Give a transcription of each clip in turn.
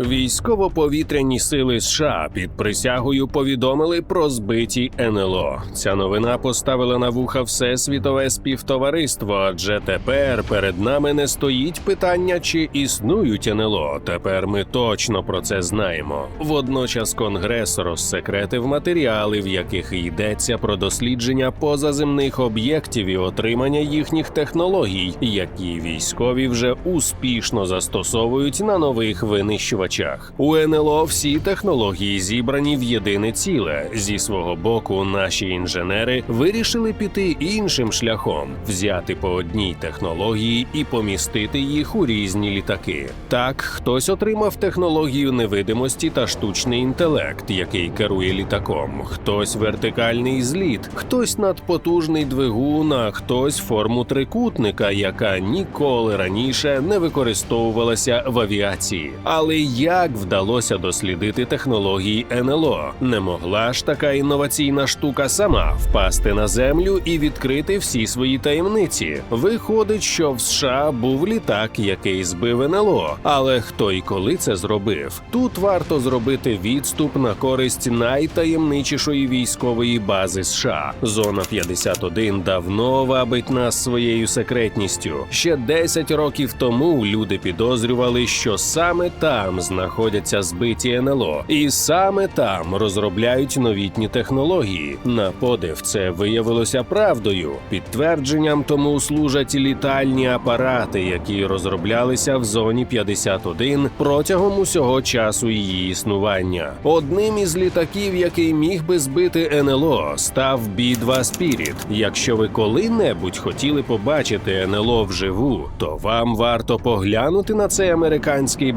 Військово-повітряні сили США під присягою повідомили про збиті НЛО. Ця новина поставила на вуха все світове співтовариство, адже тепер перед нами не стоїть питання, чи існують НЛО. Тепер ми точно про це знаємо. Водночас Конгрес розсекретив матеріали, в яких йдеться про дослідження позаземних об'єктів і отримання їхніх технологій, які військові вже успішно застосовують на нових винищувачах. У НЛО всі технології зібрані в єдине ціле. Зі свого боку, наші інженери вирішили піти іншим шляхом, взяти по одній технології і помістити їх у різні літаки. Так, хтось отримав технологію невидимості та штучний інтелект, який керує літаком, хтось вертикальний зліт, хтось надпотужний двигун, а хтось форму трикутника, яка ніколи раніше не використовувалася в авіації. Але як вдалося дослідити технології НЛО? Не могла ж така інноваційна штука сама впасти на землю і відкрити всі свої таємниці. Виходить, що в США був літак, який збив НЛО. Але хто і коли це зробив? Тут варто зробити відступ на користь найтаємничішої військової бази США. Зона 51 давно вабить нас своєю секретністю. Ще 10 років тому люди підозрювали, що саме там знаходяться збиті НЛО, і саме там розробляють новітні технології. На подив це виявилося правдою. Підтвердженням тому служать літальні апарати, які розроблялися в зоні 51 протягом усього часу її існування. Одним із літаків, який міг би збити НЛО, став B-2 Spirit. Якщо ви коли-небудь хотіли побачити НЛО вживу, то вам варто поглянути на цей американський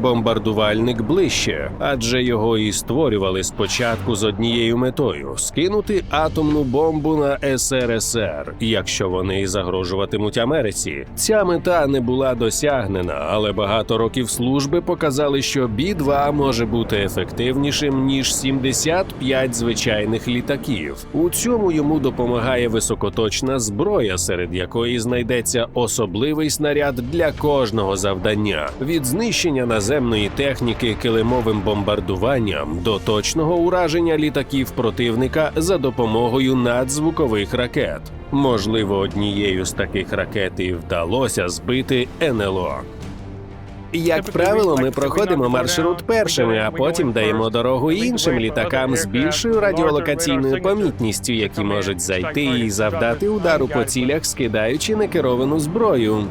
бомбардувальник ближче, адже його і створювали спочатку з однією метою скинути атомну бомбу на СРСР, якщо вони загрожуватимуть Америці. Ця мета не була досягнена, але багато років служби показали, що Бі-2 може бути ефективнішим ніж 75 звичайних літаків. У цьому йому допомагає високоточна зброя, серед якої знайдеться особливий снаряд для кожного завдання від знищення наземної техніки килимовим бомбардуванням до точного ураження літаків противника за допомогою надзвукових ракет. Можливо, однією з таких ракет і вдалося збити НЛО. Як правило, ми проходимо маршрут першими, а потім даємо дорогу іншим літакам з більшою радіолокаційною помітністю, які можуть зайти і завдати удару по цілях, скидаючи некеровану зброю.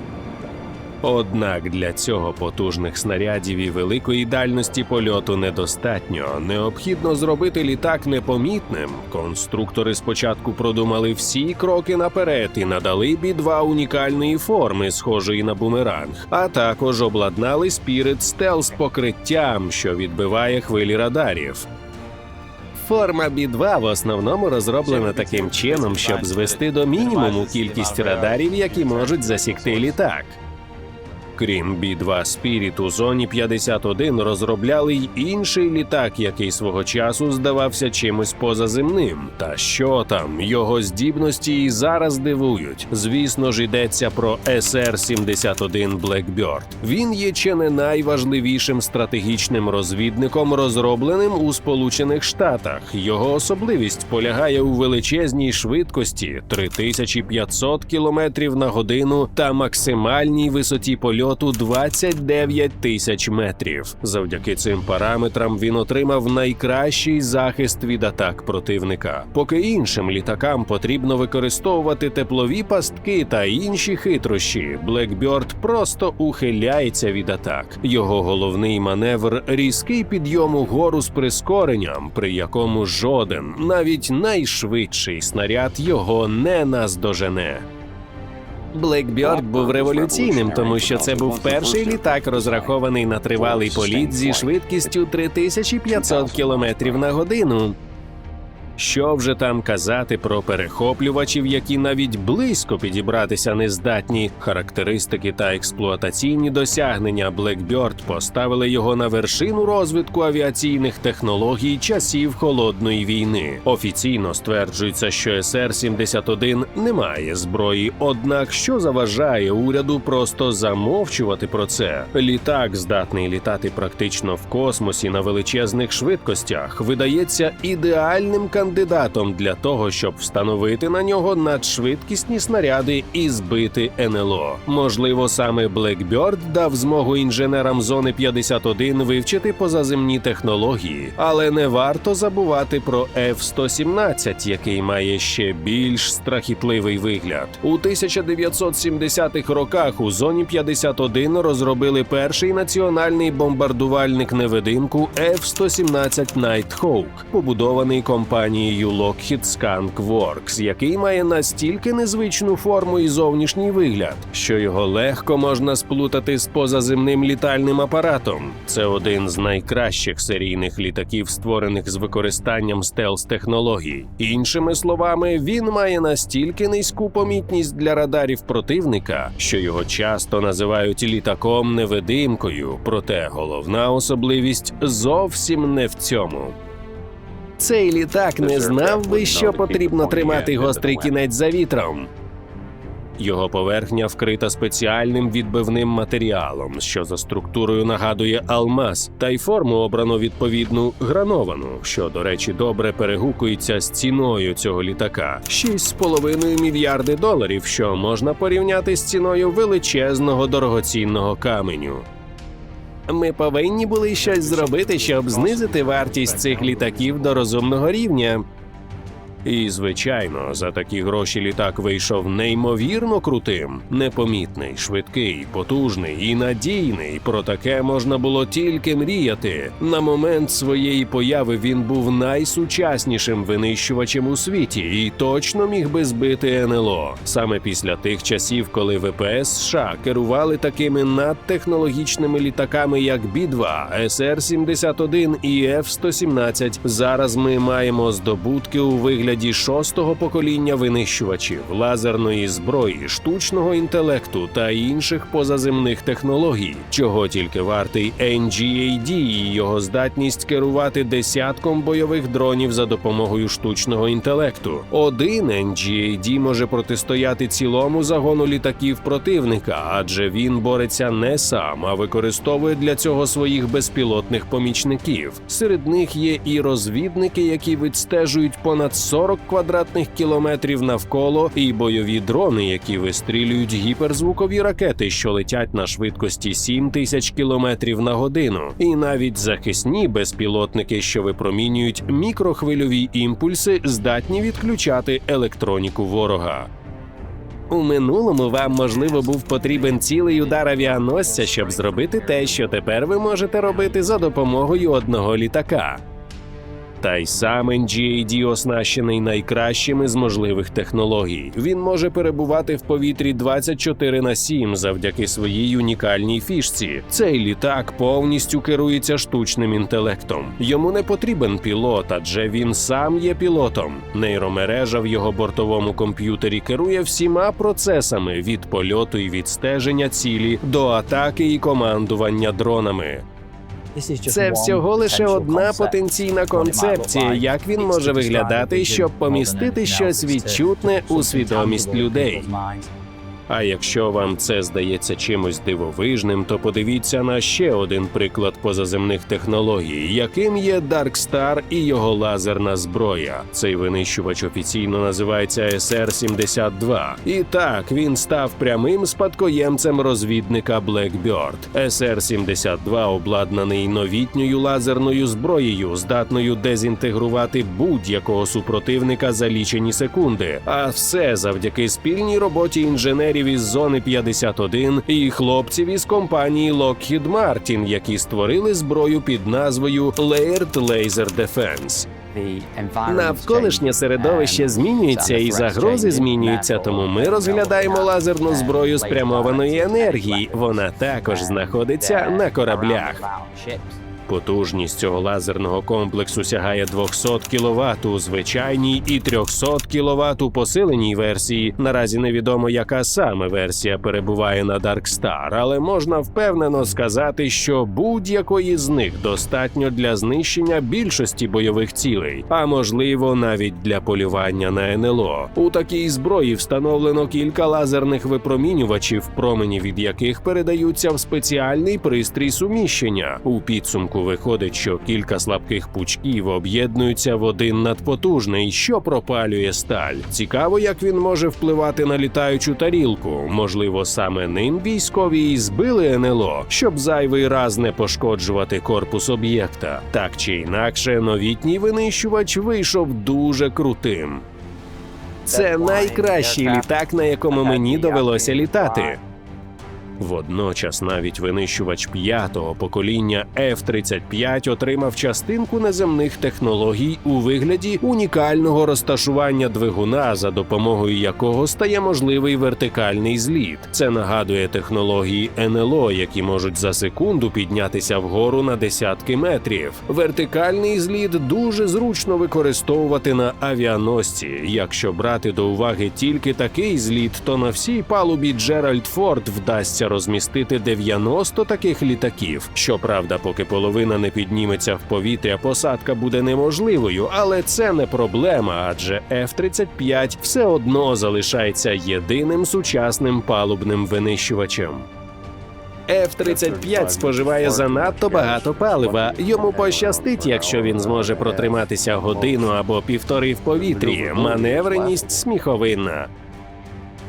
Однак для цього потужних снарядів і великої дальності польоту недостатньо. Необхідно зробити літак непомітним. Конструктори спочатку продумали всі кроки наперед і надали бі-2 унікальної форми, схожої на бумеранг, а також обладнали спірит стелс покриттям, що відбиває хвилі радарів. Форма Бі-2 в основному розроблена таким чином, щоб звести до мінімуму кількість радарів, які можуть засікти літак. Крім B-2 Spirit, у зоні 51 розробляли й інший літак, який свого часу здавався чимось позаземним. Та що там, його здібності і зараз дивують. Звісно ж, йдеться про SR-71 Blackbird. Він є чи не найважливішим стратегічним розвідником, розробленим у Сполучених Штатах. Його особливість полягає у величезній швидкості 3500 км на годину та максимальній висоті польоту 29 тисяч метрів. Завдяки цим параметрам він отримав найкращий захист від атак противника. Поки іншим літакам потрібно використовувати теплові пастки та інші хитрощі, Blackbird просто ухиляється від атак. Його головний маневр різкий підйом угору з прискоренням, при якому жоден, навіть найшвидший снаряд його не наздожене. Blackbird був революційним, тому що це був перший літак, розрахований на тривалий політ зі швидкістю 3500 км на годину. Що вже там казати про перехоплювачів, які навіть близько підібратися не здатні. Характеристики та експлуатаційні досягнення Blackbird поставили його на вершину розвитку авіаційних технологій часів холодної війни. Офіційно стверджується, що СР-71 не має зброї, однак що заважає уряду просто замовчувати про це. Літак, здатний літати практично в космосі на величезних швидкостях, видається ідеальним кандидатом для того, щоб встановити на нього надшвидкісні снаряди і збити НЛО. Можливо, саме Blackbird дав змогу інженерам зони 51 вивчити позаземні технології, але не варто забувати про F-117, який має ще більш страхітливий вигляд. У 1970-х роках у зоні 51 розробили перший національний бомбардувальник невидимку F-117 Nighthawk, побудований компанією Lockheed Skunk Works, який має настільки незвичну форму і зовнішній вигляд, що його легко можна сплутати з позаземним літальним апаратом. Це один з найкращих серійних літаків, створених з використанням стелс-технологій. Іншими словами, він має настільки низьку помітність для радарів противника, що його часто називають літаком невидимкою. Проте головна особливість зовсім не в цьому. Цей літак не знав би, що потрібно тримати гострий кінець за вітром. Його поверхня вкрита спеціальним відбивним матеріалом, що за структурою нагадує алмаз, та й форму обрано відповідну грановану, що, до речі, добре перегукується з ціною цього літака 6,5 мільярди доларів, що можна порівняти з ціною величезного дорогоцінного каменю. Ми повинні були щось зробити, щоб знизити вартість цих літаків до розумного рівня. І, звичайно, за такі гроші літак вийшов неймовірно крутим, непомітний, швидкий, потужний і надійний. Про таке можна було тільки мріяти. На момент своєї появи він був найсучаснішим винищувачем у світі і точно міг би збити НЛО. Саме після тих часів, коли ВПС США керували такими надтехнологічними літаками, як Бі-2, СР-71 і Ф-117, зараз ми маємо здобутки у вигляді шостого покоління винищувачів, лазерної зброї, штучного інтелекту та інших позаземних технологій, чого тільки вартий NGAD і його здатність керувати десятком бойових дронів за допомогою штучного інтелекту. Один NGAD може протистояти цілому загону літаків противника, адже він бореться не сам, а використовує для цього своїх безпілотних помічників. Серед них є і розвідники, які відстежують понад 40 квадратних кілометрів навколо, і бойові дрони, які вистрілюють гіперзвукові ракети, що летять на швидкості 7 тисяч кілометрів на годину, і навіть захисні безпілотники, що випромінюють мікрохвильові імпульси, здатні відключати електроніку ворога. У минулому вам можливо був потрібен цілий удар авіаносця, щоб зробити те, що тепер ви можете робити за допомогою одного літака. Та й сам NGAD оснащений найкращими з можливих технологій. Він може перебувати в повітрі 24 на 7 завдяки своїй унікальній фішці. Цей літак повністю керується штучним інтелектом. Йому не потрібен пілот, адже він сам є пілотом. Нейромережа в його бортовому комп'ютері керує всіма процесами від польоту і відстеження цілі до атаки і командування дронами. Це всього лише одна потенційна концепція, як він може виглядати, щоб помістити щось відчутне у свідомість людей. А якщо вам це здається чимось дивовижним, то подивіться на ще один приклад позаземних технологій, яким є Darkstar і його лазерна зброя. Цей винищувач офіційно називається SR-72. І так він став прямим спадкоємцем розвідника Blackbird. SR-72 обладнаний новітньою лазерною зброєю, здатною дезінтегрувати будь-якого супротивника за лічені секунди. А все завдяки спільній роботі інженерів із зони 51 і хлопців із компанії Lockheed Martin, які створили зброю під назвою Layered Laser Defense. Навколишнє середовище змінюється і загрози змінюються, тому ми розглядаємо лазерну зброю спрямованої енергії. Вона також знаходиться на кораблях. Потужність цього лазерного комплексу сягає 200 кВт у звичайній і 300 кВт у посиленій версії. Наразі невідомо, яка саме версія перебуває на Dark Star, але можна впевнено сказати, що будь-якої з них достатньо для знищення більшості бойових цілей, а можливо навіть для полювання на НЛО. У такій зброї встановлено кілька лазерних випромінювачів, промені від яких передаються в спеціальний пристрій суміщення. У підсумку виходить, що кілька слабких пучків об'єднуються в один надпотужний, що пропалює сталь. Цікаво, як він може впливати на літаючу тарілку. Можливо, саме ним військові і збили НЛО, щоб зайвий раз не пошкоджувати корпус об'єкта. Так чи інакше, новітній винищувач вийшов дуже крутим. Це найкращий літак, на якому мені довелося літати. Водночас навіть винищувач п'ятого покоління F-35 отримав частинку неземних технологій у вигляді унікального розташування двигуна, за допомогою якого стає можливий вертикальний зліт. Це нагадує технології НЛО, які можуть за секунду піднятися вгору на десятки метрів. Вертикальний зліт дуже зручно використовувати на авіаносці. Якщо брати до уваги тільки такий зліт, то на всій палубі Джеральд Форд вдасться розмістити 90 таких літаків. Щоправда, поки половина не підніметься в повітря, посадка буде неможливою, але це не проблема, адже F-35 все одно залишається єдиним сучасним палубним винищувачем. F-35 споживає занадто багато палива. Йому пощастить, якщо він зможе протриматися годину або півтори в повітрі. Маневреність сміховинна.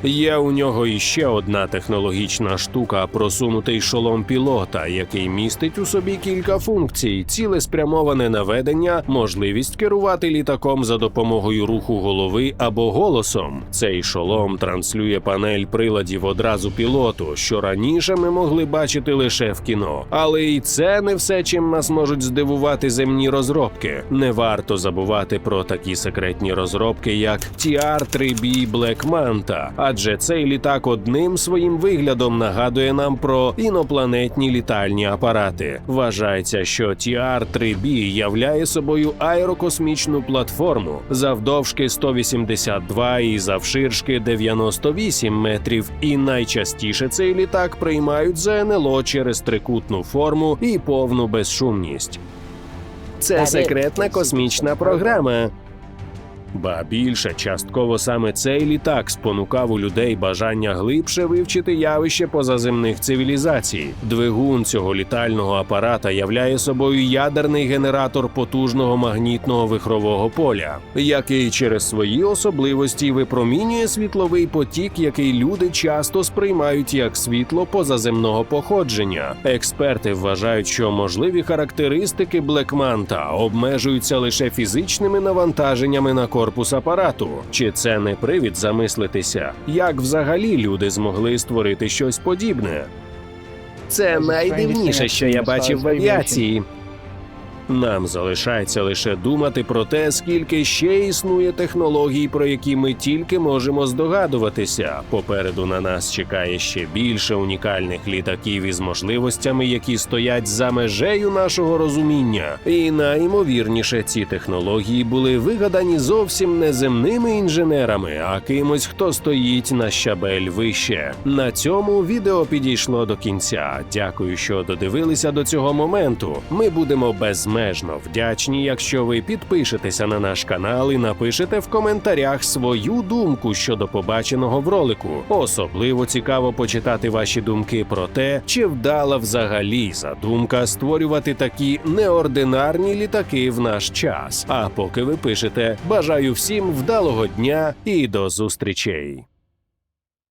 Є у нього іще одна технологічна штука просунутий шолом пілота, який містить у собі кілька функцій: цілеспрямоване наведення, можливість керувати літаком за допомогою руху голови або голосом. Цей шолом транслює панель приладів одразу пілоту, що раніше ми могли бачити лише в кіно. Але і це не все, чим нас можуть здивувати земні розробки. Не варто забувати про такі секретні розробки, як TR-3B Black Manta, адже цей літак одним своїм виглядом нагадує нам про інопланетні літальні апарати. Вважається, що TR-3B являє собою аерокосмічну платформу завдовжки 182 і завширшки 98 метрів. І найчастіше цей літак приймають за НЛО через трикутну форму і повну безшумність. Це секретна космічна програма. Ба більше частково саме цей літак спонукав у людей бажання глибше вивчити явище позаземних цивілізацій. Двигун цього літального апарата являє собою ядерний генератор потужного магнітного вихрового поля, який через свої особливості випромінює світловий потік, який люди часто сприймають як світло позаземного походження. Експерти вважають, що можливі характеристики Блекманта обмежуються лише фізичними навантаженнями на корпус апарату. Чи це не привід замислитися, як взагалі люди змогли створити щось подібне? Це найдивніше, що я бачив в авіації. Нам залишається лише думати про те, скільки ще існує технологій, про які ми тільки можемо здогадуватися. Попереду на нас чекає ще більше унікальних літаків із можливостями, які стоять за межею нашого розуміння. І найімовірніше, ці технології були вигадані зовсім не земними інженерами, а кимось, хто стоїть на щабель вище. На цьому відео підійшло до кінця. Дякую, що додивилися до цього моменту. Ми будемо безмежно вдячні, якщо ви підпишетеся на наш канал і напишете в коментарях свою думку щодо побаченого в ролику. Особливо цікаво почитати ваші думки про те, чи вдала взагалі задумка створювати такі неординарні літаки в наш час. А поки ви пишете, бажаю всім вдалого дня і до зустрічей.